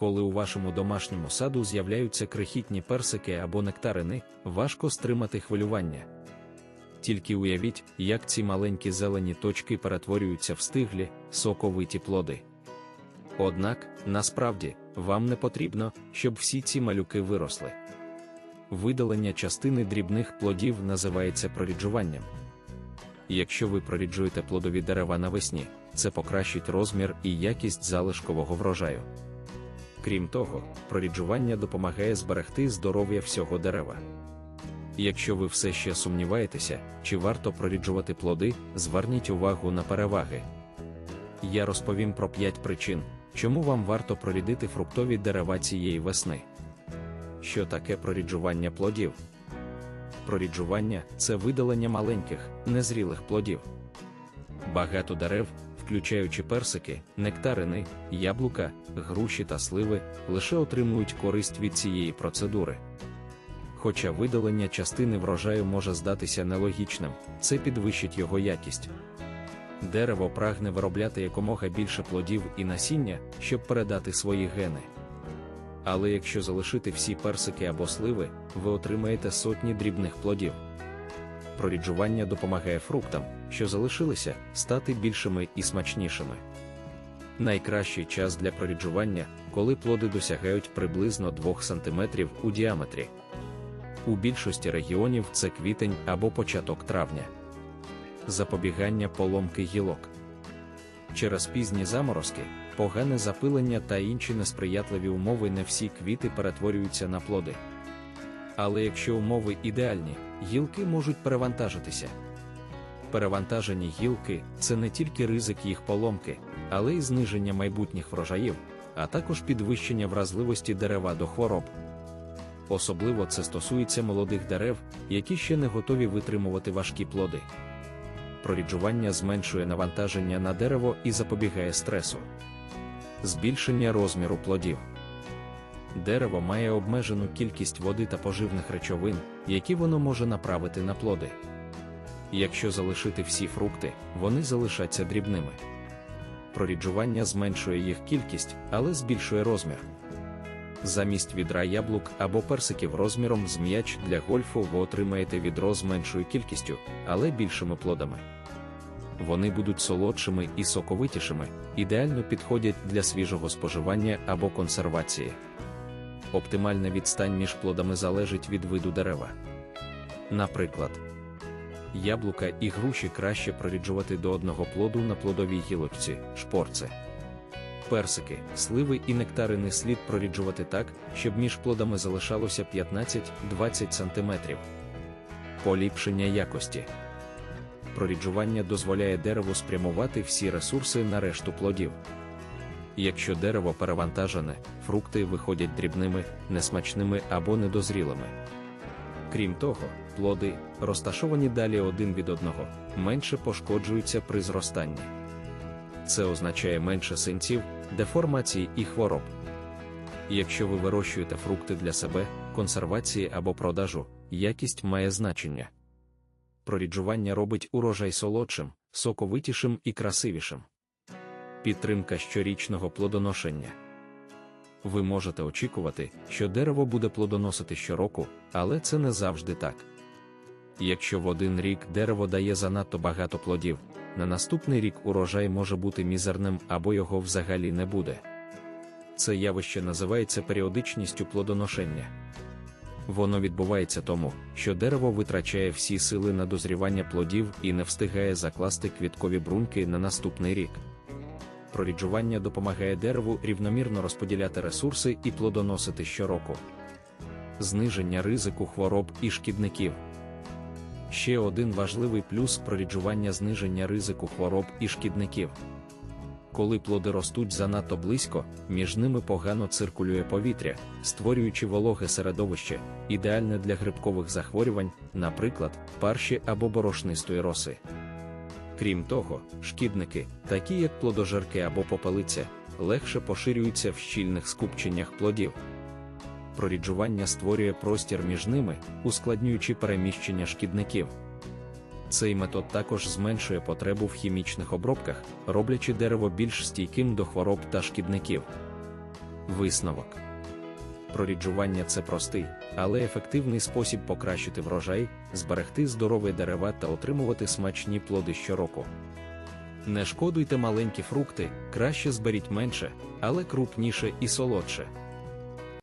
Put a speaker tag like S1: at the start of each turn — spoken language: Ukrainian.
S1: Коли у вашому домашньому саду з'являються крихітні персики або нектарини, важко стримати хвилювання. Тільки уявіть, як ці маленькі зелені точки перетворюються в стиглі, соковиті плоди. Однак, насправді, вам не потрібно, щоб всі ці малюки виросли. Видалення частини дрібних плодів називається проріджуванням. Якщо ви проріджуєте плодові дерева навесні, це покращить розмір і якість залишкового врожаю. Крім того, проріджування допомагає зберегти здоров'я всього дерева. Якщо ви все ще сумніваєтеся, чи варто проріджувати плоди, зверніть увагу на переваги. Я розповім про 5 причин, чому вам варто прорідити фруктові дерева цієї весни. Що таке проріджування плодів? Проріджування це видалення маленьких, незрілих плодів. Багато дерев, включаючи персики, нектарини, яблука, груші та сливи, лише отримують користь від цієї процедури. Хоча видалення частини врожаю може здатися нелогічним, це підвищить його якість. Дерево прагне виробляти якомога більше плодів і насіння, щоб передати свої гени. Але якщо залишити всі персики або сливи, ви отримаєте сотні дрібних плодів. Проріджування допомагає фруктам, що залишилися, стати більшими і смачнішими. Найкращий час для проріджування, коли плоди досягають приблизно 2 см у діаметрі. У більшості регіонів це квітень або початок травня. Запобігання поломки гілок. Через пізні заморозки, погане запилення та інші несприятливі умови не всі квіти перетворюються на плоди. Але якщо умови ідеальні, гілки можуть перевантажитися. Перевантажені гілки це не тільки ризик їх поломки, але й зниження майбутніх врожаїв, а також підвищення вразливості дерева до хвороб. Особливо це стосується молодих дерев, які ще не готові витримувати важкі плоди. Проріджування зменшує навантаження на дерево і запобігає стресу. Збільшення розміру плодів. Дерево має обмежену кількість води та поживних речовин, які воно може направити на плоди. Якщо залишити всі фрукти, вони залишаться дрібними. Проріджування зменшує їх кількість, але збільшує розмір. Замість відра яблук або персиків розміром з м'яч для гольфу ви отримаєте відро з меншою кількістю, але більшими плодами. Вони будуть солодшими і соковитішими, ідеально підходять для свіжого споживання або консервації. Оптимальна відстань між плодами залежить від виду дерева. Наприклад, яблука і груші краще проріджувати до одного плоду на плодовій гілочці, шпорце. Персики, сливи і нектарини слід проріджувати так, щоб між плодами залишалося 15-20 см. Поліпшення якості. Проріджування дозволяє дереву спрямувати всі ресурси на решту плодів. Якщо дерево перевантажене, фрукти виходять дрібними, несмачними або недозрілими. Крім того, плоди, розташовані далі один від одного, менше пошкоджуються при зростанні. Це означає менше синців, деформацій і хвороб. Якщо ви вирощуєте фрукти для себе, консервації або продажу, якість має значення. Проріджування робить урожай солодшим, соковитішим і красивішим. Підтримка щорічного плодоношення. Ви можете очікувати, що дерево буде плодоносити щороку, але це не завжди так. Якщо в один рік дерево дає занадто багато плодів, на наступний рік урожай може бути мізерним або його взагалі не буде. Це явище називається періодичністю плодоношення. Воно відбувається тому, що дерево витрачає всі сили на дозрівання плодів і не встигає закласти квіткові бруньки на наступний рік. Проріджування допомагає дереву рівномірно розподіляти ресурси і плодоносити щороку. Зниження ризику хвороб і шкідників. Ще один важливий плюс проріджування зниження ризику хвороб і шкідників. Коли плоди ростуть занадто близько, між ними погано циркулює повітря, створюючи вологе середовище, ідеальне для грибкових захворювань, наприклад, парші або борошнистої роси. Крім того, шкідники, такі як плодожерки або попелиця, легше поширюються в щільних скупченнях плодів. Проріджування створює простір між ними, ускладнюючи переміщення шкідників. Цей метод також зменшує потребу в хімічних обробках, роблячи дерево більш стійким до хвороб та шкідників. Висновок. Проріджування це простий, але ефективний спосіб покращити врожай, зберегти здорові дерева та отримувати смачні плоди щороку. Не шкодуйте маленькі фрукти, краще зберіть менше, але крупніше і солодше.